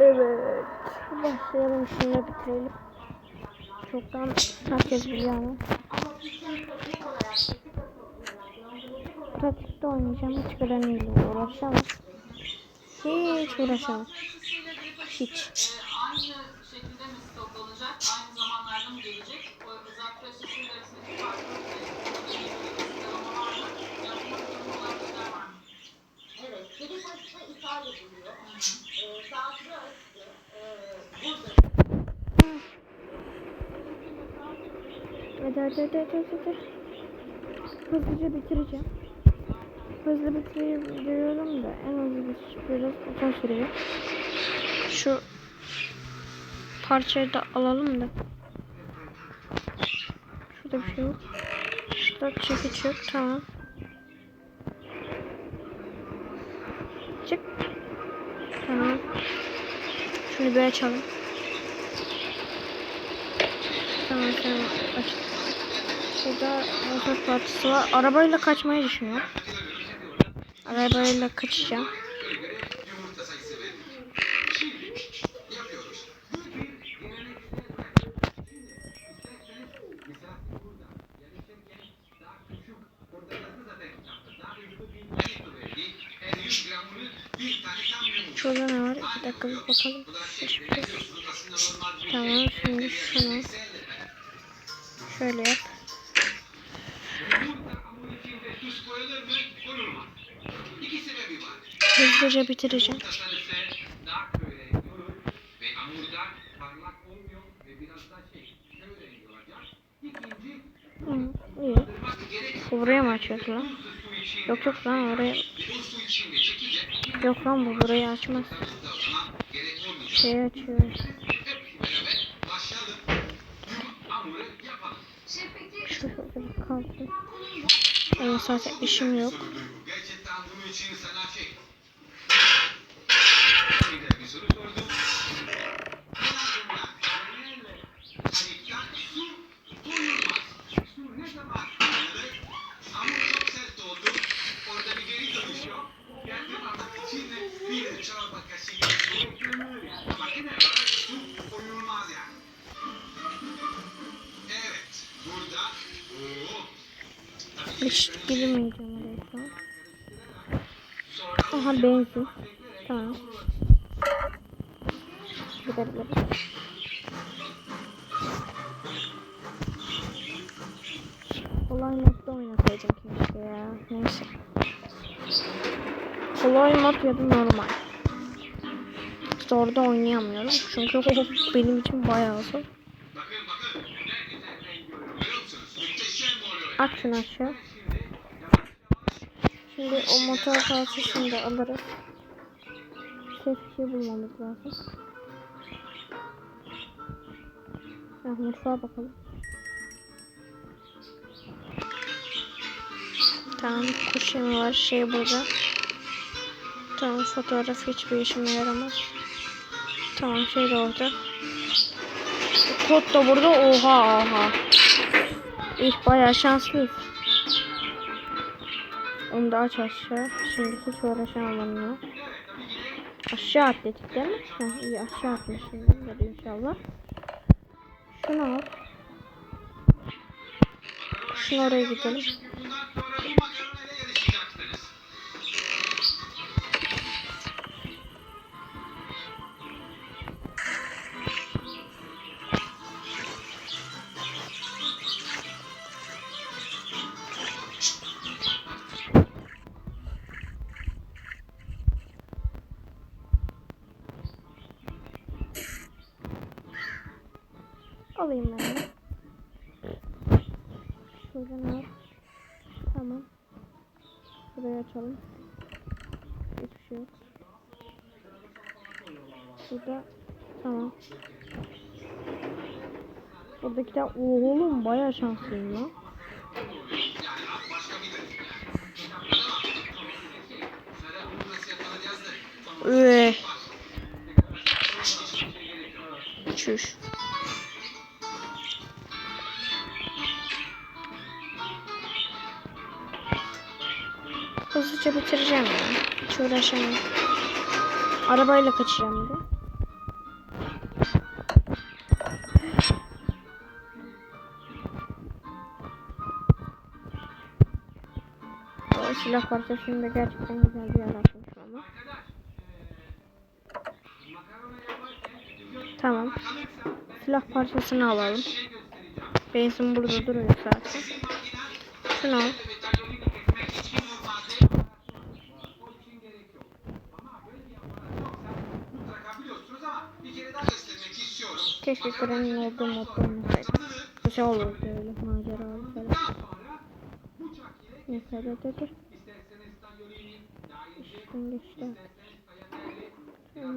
Evet. Başlayalım şunu bitirelim. Çoktan herkes biliyor ama. Pratikte oynayacağım. Hiç granüyle uğraşamam. Hiç uğraşamam. Hiç. aynı şekilde mi stoklanacak? Aynı zamanlarda mı gelecek? O özel prosesinin arasındaki farkı sıralama var mı? Yapmak zorunda olan şeyler var mı? Evet, geri başta ithal ediliyor. Ee, saatli arası e, burada Hadi hadi hadi hadi hadi. Hızlıca bitireceğim. Hızlı bitiriyorum da en hızlı bitiriş biraz uzun sürüyor. Şu parçayı da alalım da. Şurada bir şey yok. Şurada çekiç yok. Tamam. Çık. Tamam. Şunu bir açalım. Tamam tamam aç. Burada motor parçası var. Arabayla kaçmayı düşünüyorum. Arabayla kaçacağım. yumurta sayısı verdik. Şimdi yapıyoruz. Mesela burada yarışırken daha küçük, orada yazı zaten kitapta. Daha hızlı bir litre verdi. Her 100 gramını bir tane tam yumurta. Şurada ne var? İki dakika bir bakalım. Hiçbir Tamam şimdi şunu şöyle yap. Yumurta hamur içinde tuz koyulur mu? Konulmaz. İki sebebi var. Hızlıca bitireceğim. Yumurta sarısı daha böyle yorur ve hamurda parlak olmuyor ve biraz daha şey şöyle rengi olacak. İkinci Hı, iyi. buraya mı açıyordu lan? Yok yok lan oraya. Yok lan bu burayı açmaz. Şey açıyor. Hep beraber başlayalım. Yum- Hamuru yapalım. Şurada kaldı. Ama zaten işim yok. Gerçekten bunun için sana şey. Bir soru sordum. Aha benzin. Tamam. Gidebiliriz. Kolay modda oynasaydım keşke ya. Neyse. Kolay mod ya da normal. İşte orada oynayamıyorum. Çünkü o benim için bayağı zor. At şunu aşağı. Şimdi o motor parçasını da alırız. Şey bulmamız lazım. Ah, mutfağa bakalım. Tamam kuş yemi var şey burada. Tamam fotoğraf hiçbir işime yaramaz. Tamam şey de orada. Kod da burada oha oha. İlk bayağı şanslıyız. Onu da aç aşağı. Şimdi hiç uğraşamam onunla. Aşağı atletik değil mi? Heh, iyi aşağı atmışım. Hadi inşallah. Şunu al. Şunu oraya gidelim. Sonra bunu nasıl yapılacağız da. Üe. Çüş. Hızlıca bitireceğim ya. Hiç uğraşamam. Arabayla kaçacağım bir silah parçasında gerçekten güzel bir yer atmış ama. Tamam. Silah parçasını alalım. Benzin burada duruyor zaten. Şunu al. Keşke Granny'nin olduğu modda olmasaydı. Güzel olurdu öyle maceralı falan. Neyse hadi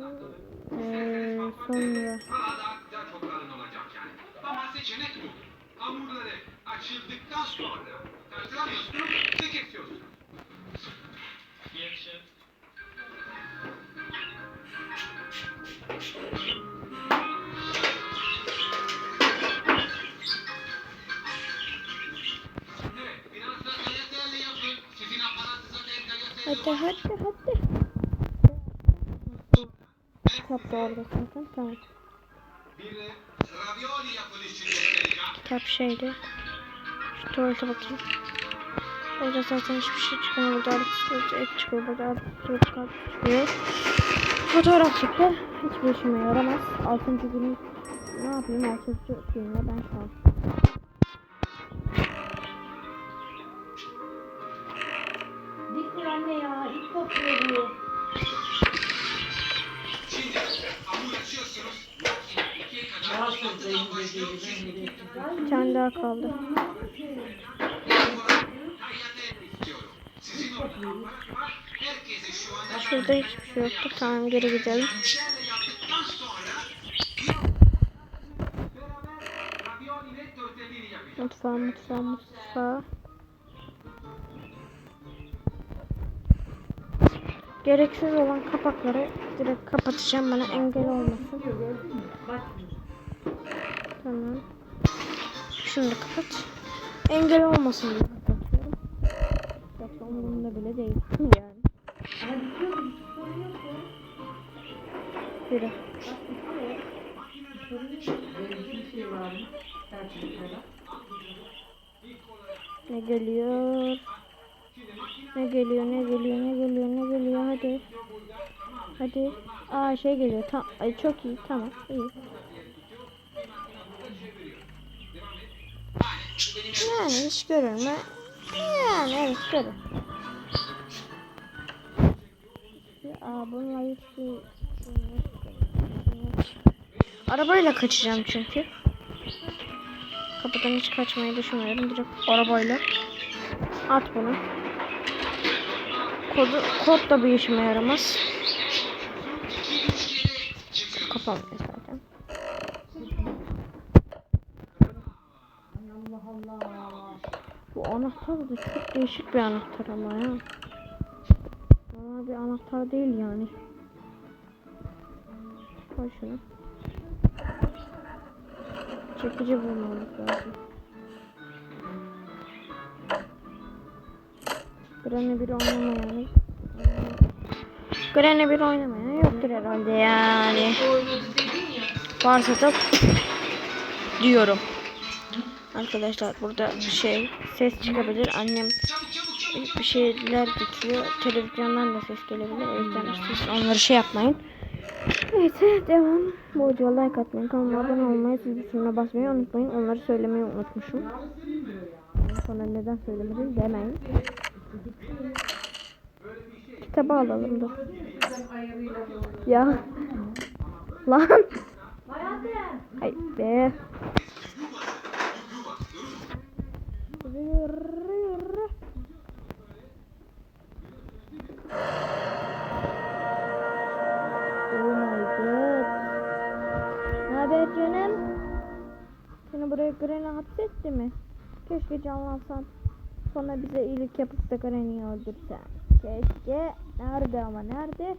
daha kalın. Eee sonra. Hamurları açıldıktan sonra kartıramıyorsunuz ve kesiyorsunuz. Evet, Hadi hadi hadi. Kitap da orada zaten. Tamam. Kitap şeydi. Şu tuvalete bakayım. Orada zaten hiçbir şey çıkmıyor. Burada artık et çıkıyor. Burada artık kart çıkıyor. Fotoğraf çıktı. Hiçbir işime yaramaz. Altıncı günü ne yapayım? Altıncı gününe ben şu aparat var. Herkese şu anda Şurada hiçbir şey yoktu. Tamam geri gidelim. Mutfağa mutfağa mutfağa. Gereksiz olan kapakları direkt kapatacağım bana engel olmasın. Tamam. Şunu da kapat. Engel olmasın diye kapatıyorum. Yoksa umurumda bile değil. Yani. Yürü. Ne geliyor? Ne geliyor, ne geliyor, ne geliyor, ne geliyor? Hadi. Hadi. Aa şey geliyor. Tam Ay çok iyi. Tamam. iyi. Yani hiç görür mü? Yani evet görür. Aa bununla hiç Arabayla kaçacağım çünkü. Kapıdan hiç kaçmayı düşünmüyorum. Direkt arabayla. At bunu. Kodu, kod da bir işime yaramaz. Kapanmıyor zaten. Allah Allah. Bu anahtar da çok değişik bir anahtar ama ya. Normal bir anahtar değil yani. Koy şunu. Çekici bulmamız lazım. Granny bir oynamayan. Granny bir oynamayan yoktur herhalde yani. Varsa da diyorum. Arkadaşlar burada şey ses çıkabilir. Annem bir şeyler dikiyor. Televizyondan da ses gelebilir. O yüzden siz onları şey yapmayın. Neyse devam. Bu videoya like atmayı, kanalıma abone olmayı, zil butonuna basmayı unutmayın. Onları söylemeyi unutmuşum. Sonra neden söylemedim demeyin. Kitabı alalım dur. Ya. Lan. Ay be. Oh my god. Ne canım? Seni buraya Granny hapsetti mi? Keşke canlansan. Sonra bize iyilik yapıp da Granny'yi öldürsen. Keşke. Nerede ama nerede?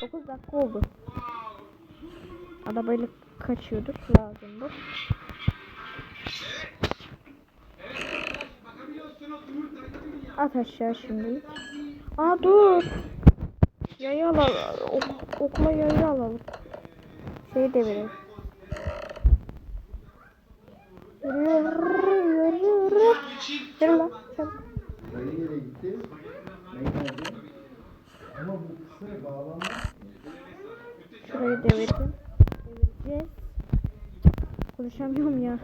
9 dakika oldu. Arabayla kaçıyorduk lazımdı. At aşağı şimdi. Aa dur. Yayı alalım. Ok- okula yayı alalım. Şey de verelim. Yürü yürü yürü yürü. Yürü lan çabuk. Dayı nereye gitti? Ama bu kısa bağlanma Şurayı devirdim. Devireceğiz. Konuşamıyorum ya.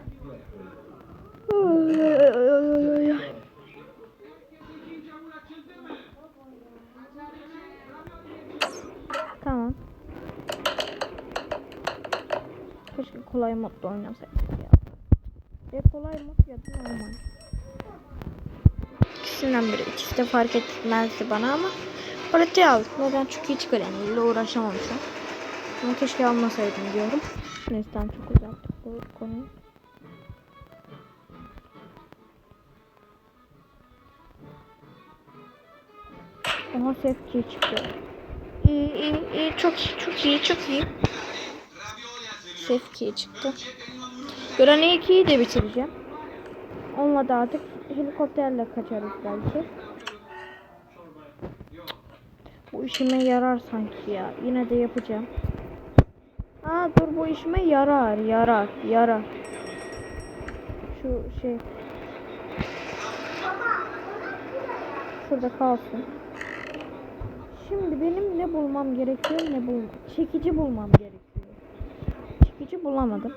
Oy, oy, oy, oy, oy, oy. Tamam. Keşke kolay modda oynasaydık ya. Ya kolay mod ya da normal. İkisinden biri. İkisi de fark etmezdi bana ama Oraya al. Neden? Çünkü hiç ile uğraşamamışım. Ama keşke almasaydım diyorum. Neyse çok uzattık bu konuyu. Oha sefki çıktı. İyi iyi iyi çok iyi çok iyi çok iyi. Sefki çıktı. Granny 2'yi de bitireceğim. Onunla da artık helikopterle kaçarız belki. Bu işime yarar sanki ya. Yine de yapacağım. Aa dur bu işime yarar, yarar, yarar. Şu şey. Şurada kalsın. Şimdi benim ne bulmam gerekiyor ne bulmam. Çekici bulmam gerekiyor. Bulamadım.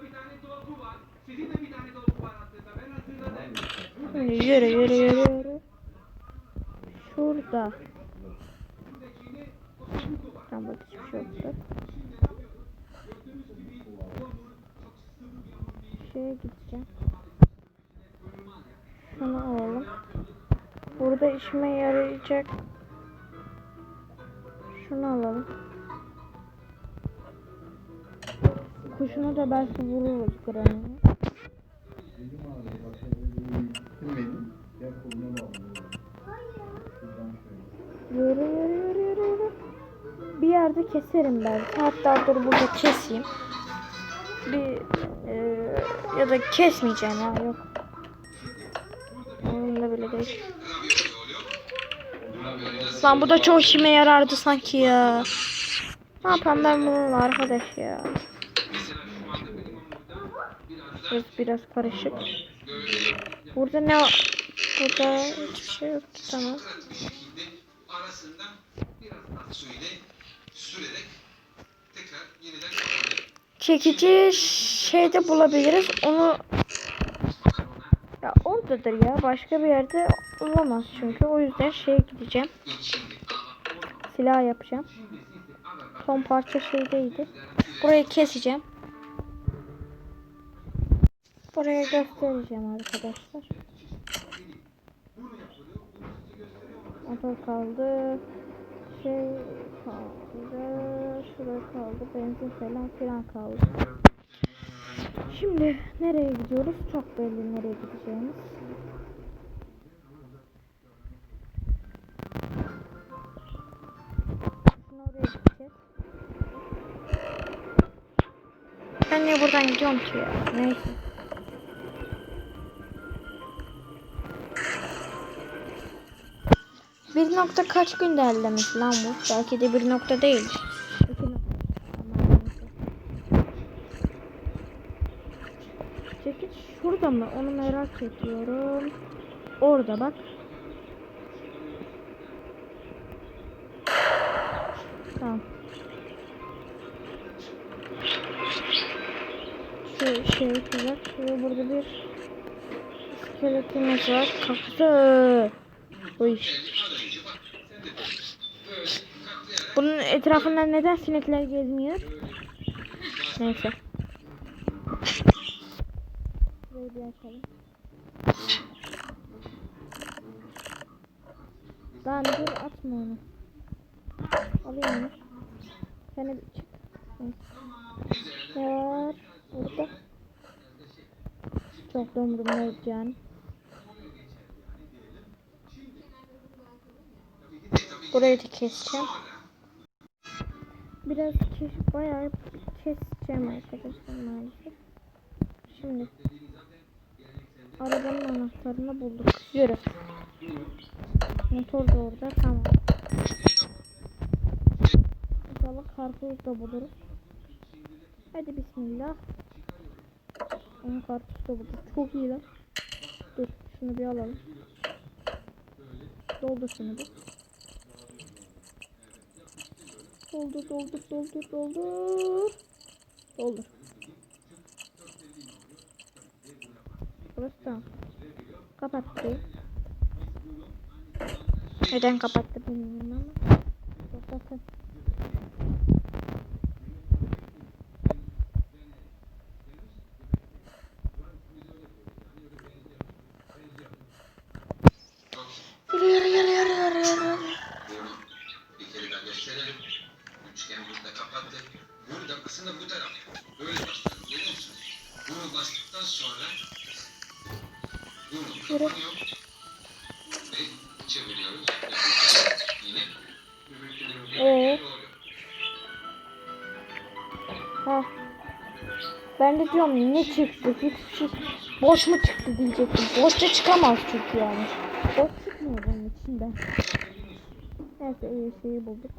Yürü yürü yürü yürü. Şurada. Tamam bak hiçbir şey yoktu. Şeye gideceğim. Şunu alalım. Burada işime yarayacak. Şunu alalım. Kuşunu da belki vururuz Granny'e. Yürü yürü yürü yürü. Bir yerde keserim belki. Hatta dur burada keseyim. Bir e, ya da kesmeyeceğim ya yok. Umurumda bile değil. Lan bu da çok işime yarardı sanki ya. Ne yapayım ben bununla arkadaş ya. Burası biraz karışık. Burada ne var? Burada hiçbir şey yok. Tamam. Çekici şeyde bulabiliriz. Onu ya oradadır ya. Başka bir yerde olamaz çünkü. O yüzden şeye gideceğim. Silah yapacağım. Son parça şeydeydi. Burayı keseceğim. Buraya göstereceğim arkadaşlar. Motor kaldı. Şey kaldı. Şuraya kaldı. Benzin falan filan kaldı. Şimdi nereye gidiyoruz? Çok belli nereye gideceğimiz. Ben niye buradan gidiyorum ki ya? Neyse. Bir nokta kaç günde ellemesi lan bu? Belki de bir nokta değil. Çekiç şurada mı? Onu merak ediyorum. Orada bak. Tamam. Şu şey güzel. Şurada burada bir iskeletimiz var. Kafası. Uy. Bunun etrafında neden sinekler gezmiyor? Neyse. Bir açalım. Lan dur atma onu. Alayım onu. Sen de çık. Var burada? Çok da umurumda yok yani. Burayı da keseceğim. Biraz kes, bayağı keseceğim arkadaşlar maalesef. Şimdi arabanın anahtarını bulduk. Yürü. Motor da orada. Tamam. İnşallah karpuz da buluruz. Hadi bismillah. Ama karpuz da bulduk. Çok iyi lan. Dur şunu bir alalım. Doldur şunu bir. Doldur doldur doldur doldur. Doldur. Burası tamam. Kapat burayı. Neden kapattı bilmiyorum ama. Kapatın. Bir Ee? Ha. Ben de diyorum ne çıktı? Hiçbir şey. Boş mu çıktı diyecektim. Boşta çıkamaz çünkü yani. Boş çıkmıyor bunun içinde. Neyse iyi şeyi bulduk.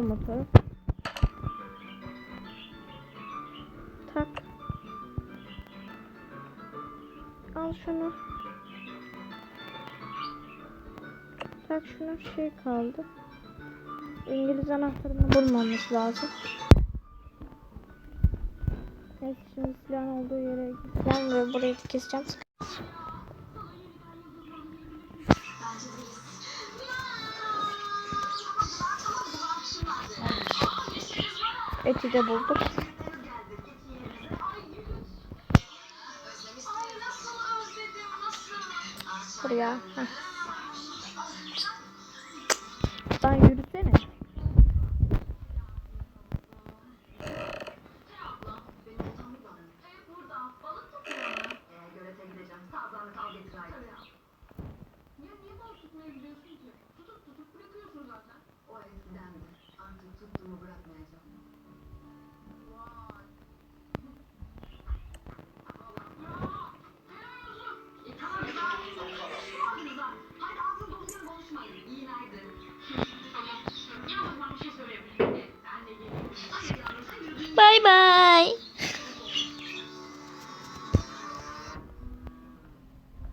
Al. Tak. Al şunu. Tak şunu şey kaldı. İngiliz anahtarını bulmamız lazım. Neyse şimdi silahın olduğu yere gideceğim ve burayı keseceğim. Eti de bulduk. Buraya. Heh.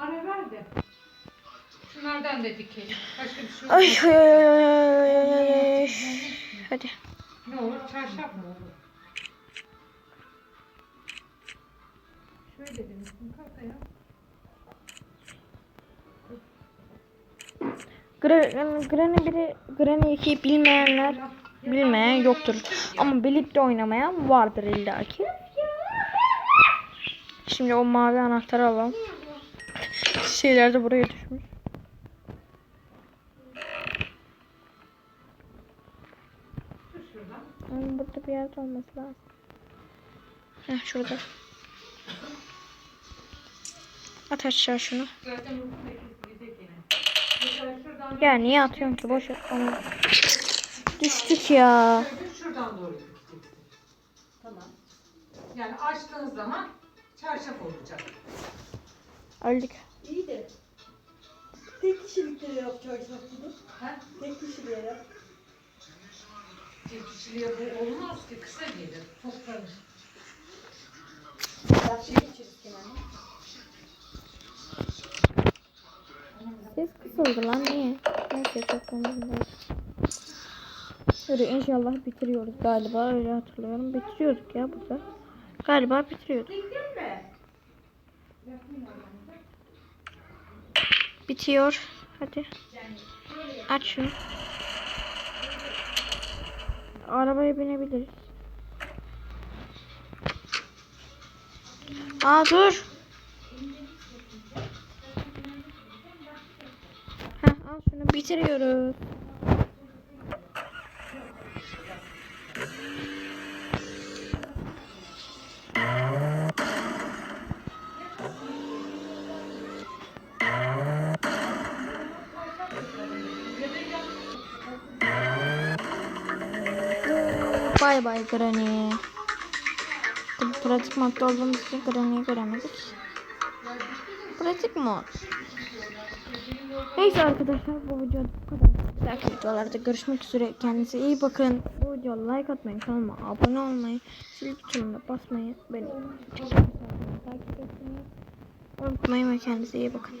Ara ver de. Şunlardan da dikelim. Başka bir şey yok. ay ay ay ay ay ay ay. Hadi. Ne olur? Çarşaf mı olur? Şöyle demiştim. Gra- Granny biri Granny 2'yi bilmeyenler bilmeyen yoktur. Ama birlikte oynamayan vardır illaki. Şimdi o mavi anahtarı alalım. Şeyler de buraya düşmüş. Onun burada bir yerde olması lazım. Heh şurada. At aşağı şunu. Ya niye atıyorsun ki boş onu. Düştük ya. Şuradan doğru. Tamam. Yani açtığın zaman çarşaf olacak. Öldük. İyi de tek kişiliklere yapacaksak bunu. Ha? Tek kişiliğe yap. Tek kişiliğe bu olmaz ki kısa gelir. Toplanır. Yaşlı geçiriz kenarına. Ses kısıldı lan niye? Neyse çok umurumda. Şöyle inşallah bitiriyoruz galiba öyle hatırlıyorum. Bitiriyorduk ya burada. Galiba bitiriyorduk. Bitiyor. Hadi. Aç şunu. Arabaya binebiliriz. Aa dur. Heh, al şunu bitiriyoruz. Bay bay Granny. Pratik modda olduğumuz için Granny'yi göremedik. Pratik mod. Neyse arkadaşlar bu video bu kadar. Bir dahaki videolarda görüşmek üzere. Kendinize iyi bakın. Bu videoya like atmayı, kanalıma abone olmayı, zil butonuna basmayı, beni takip etmeyi unutmayın ve kendinize iyi bakın.